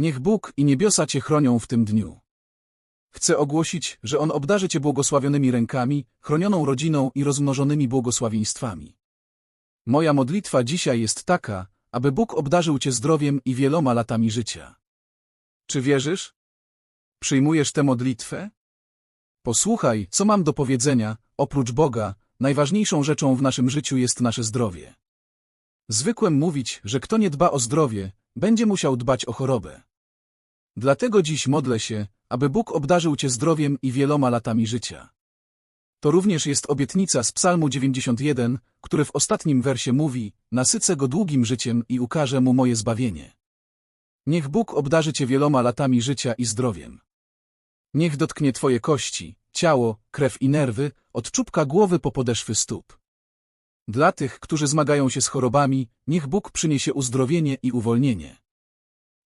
Niech Bóg i niebiosa Cię chronią w tym dniu. Chcę ogłosić, że On obdarzy Cię błogosławionymi rękami, chronioną rodziną i rozmnożonymi błogosławieństwami. Moja modlitwa dzisiaj jest taka, aby Bóg obdarzył Cię zdrowiem i wieloma latami życia. Czy wierzysz? Przyjmujesz tę modlitwę? Posłuchaj, co mam do powiedzenia, oprócz Boga, najważniejszą rzeczą w naszym życiu jest nasze zdrowie. Zwykłem mówić, że kto nie dba o zdrowie, będzie musiał dbać o chorobę. Dlatego dziś modlę się, aby Bóg obdarzył Cię zdrowiem i wieloma latami życia. To również jest obietnica z Psalmu 91, który w ostatnim wersie mówi: Nasycę go długim życiem i ukażę mu moje zbawienie. Niech Bóg obdarzy Cię wieloma latami życia i zdrowiem. Niech dotknie Twoje kości, ciało, krew i nerwy, od czubka głowy po podeszwy stóp. Dla tych, którzy zmagają się z chorobami, niech Bóg przyniesie uzdrowienie i uwolnienie.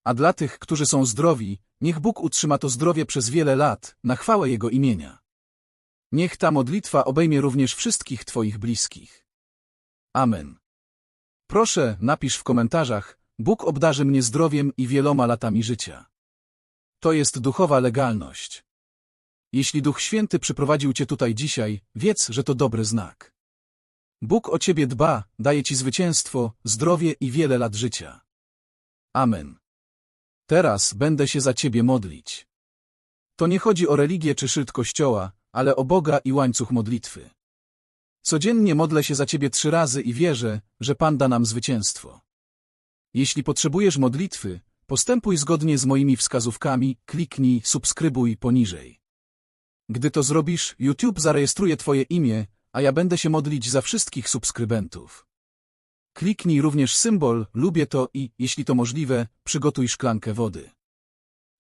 A dla tych, którzy są zdrowi, niech Bóg utrzyma to zdrowie przez wiele lat, na chwałę Jego imienia. Niech ta modlitwa obejmie również wszystkich Twoich bliskich. Amen. Proszę, napisz w komentarzach, Bóg obdarzy mnie zdrowiem i wieloma latami życia. To jest duchowa legalność. Jeśli Duch Święty przyprowadził Cię tutaj dzisiaj, wiedz, że to dobry znak. Bóg o Ciebie dba, daje Ci zwycięstwo, zdrowie i wiele lat życia. Amen. Teraz będę się za Ciebie modlić. To nie chodzi o religię czy szyld kościoła, ale o Boga i łańcuch modlitwy. Codziennie modlę się za Ciebie trzy razy i wierzę, że Pan da nam zwycięstwo. Jeśli potrzebujesz modlitwy, postępuj zgodnie z moimi wskazówkami, kliknij subskrybuj poniżej. Gdy to zrobisz, YouTube zarejestruje Twoje imię, a ja będę się modlić za wszystkich subskrybentów. Kliknij również symbol lubię to i, jeśli to możliwe, przygotuj szklankę wody.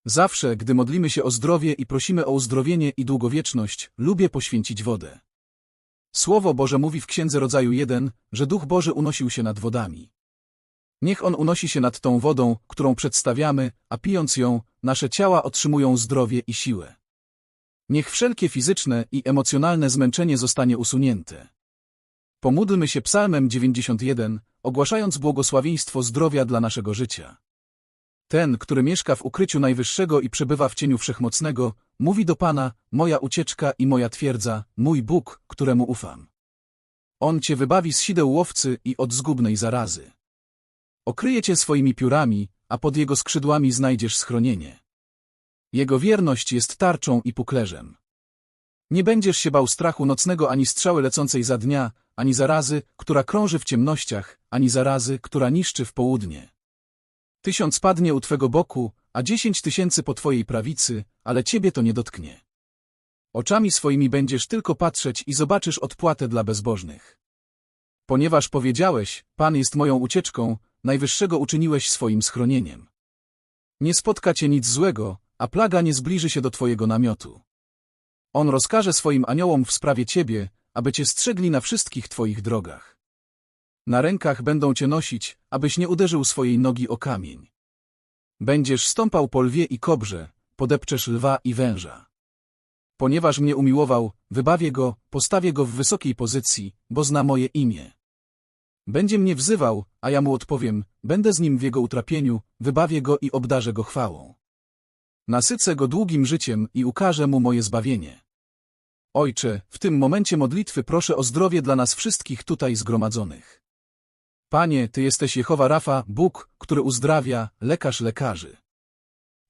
Zawsze, gdy modlimy się o zdrowie i prosimy o uzdrowienie i długowieczność, lubię poświęcić wodę. Słowo Boże mówi w Księdze Rodzaju 1, że Duch Boży unosił się nad wodami. Niech On unosi się nad tą wodą, którą przedstawiamy, a pijąc ją, nasze ciała otrzymują zdrowie i siłę. Niech wszelkie fizyczne i emocjonalne zmęczenie zostanie usunięte. Pomódlmy się psalmem 91, ogłaszając błogosławieństwo zdrowia dla naszego życia. Ten, który mieszka w ukryciu Najwyższego i przebywa w cieniu Wszechmocnego, mówi do Pana, moja ucieczka i moja twierdza, mój Bóg, któremu ufam. On cię wybawi z sideł łowcy i od zgubnej zarazy. Okryje cię swoimi piórami, a pod jego skrzydłami znajdziesz schronienie. Jego wierność jest tarczą i puklerzem. Nie będziesz się bał strachu nocnego ani strzały lecącej za dnia, ani zarazy, która krąży w ciemnościach, ani zarazy, która niszczy w południe. Tysiąc padnie u twego boku, a dziesięć tysięcy po twojej prawicy, ale ciebie to nie dotknie. Oczami swoimi będziesz tylko patrzeć i zobaczysz odpłatę dla bezbożnych. Ponieważ powiedziałeś, Pan jest moją ucieczką, Najwyższego uczyniłeś swoim schronieniem. Nie spotka cię nic złego, a plaga nie zbliży się do twojego namiotu. On rozkaże swoim aniołom w sprawie ciebie, aby cię strzegli na wszystkich twoich drogach. Na rękach będą cię nosić, abyś nie uderzył swojej nogi o kamień. Będziesz stąpał po lwie i kobrze, podepczesz lwa i węża. Ponieważ mnie umiłował, wybawię go, postawię go w wysokiej pozycji, bo zna moje imię. Będzie mnie wzywał, a ja mu odpowiem, będę z nim w jego utrapieniu, wybawię go i obdarzę go chwałą. Nasycę go długim życiem i ukażę mu moje zbawienie. Ojcze, w tym momencie modlitwy proszę o zdrowie dla nas wszystkich tutaj zgromadzonych. Panie, Ty jesteś Jehowa Rafa, Bóg, który uzdrawia, lekarz lekarzy.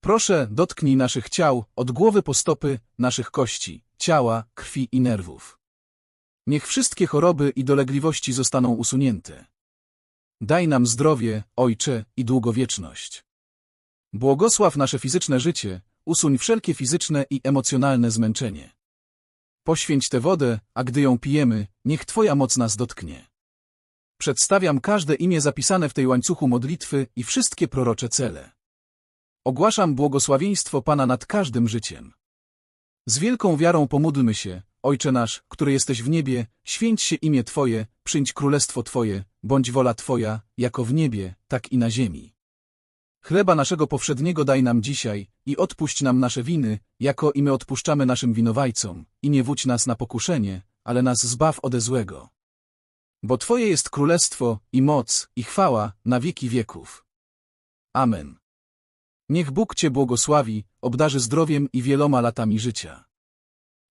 Proszę, dotknij naszych ciał, od głowy po stopy, naszych kości, ciała, krwi i nerwów. Niech wszystkie choroby i dolegliwości zostaną usunięte. Daj nam zdrowie, Ojcze, i długowieczność. Błogosław nasze fizyczne życie, usuń wszelkie fizyczne i emocjonalne zmęczenie. Poświęć tę wodę, a gdy ją pijemy, niech Twoja moc nas dotknie. Przedstawiam każde imię zapisane w tej łańcuchu modlitwy i wszystkie prorocze cele. Ogłaszam błogosławieństwo Pana nad każdym życiem. Z wielką wiarą pomódlmy się, Ojcze nasz, który jesteś w niebie, święć się imię Twoje, przyjdź królestwo Twoje, bądź wola Twoja, jako w niebie, tak i na ziemi. Chleba naszego powszedniego daj nam dzisiaj i odpuść nam nasze winy, jako i my odpuszczamy naszym winowajcom, i nie wódź nas na pokuszenie, ale nas zbaw ode złego. Bo Twoje jest królestwo, i moc, i chwała, na wieki wieków. Amen. Niech Bóg Cię błogosławi, obdarzy zdrowiem i wieloma latami życia.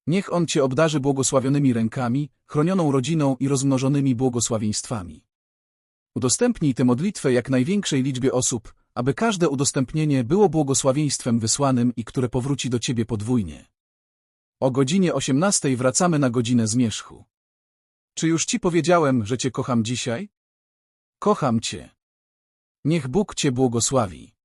Niech On Cię obdarzy błogosławionymi rękami, chronioną rodziną i rozmnożonymi błogosławieństwami. Udostępnij tę modlitwę jak największej liczbie osób, aby każde udostępnienie było błogosławieństwem wysłanym i które powróci do Ciebie podwójnie. O godzinie 18 wracamy na godzinę zmierzchu. Czy już Ci powiedziałem, że Cię kocham dzisiaj? Kocham Cię. Niech Bóg Cię błogosławi.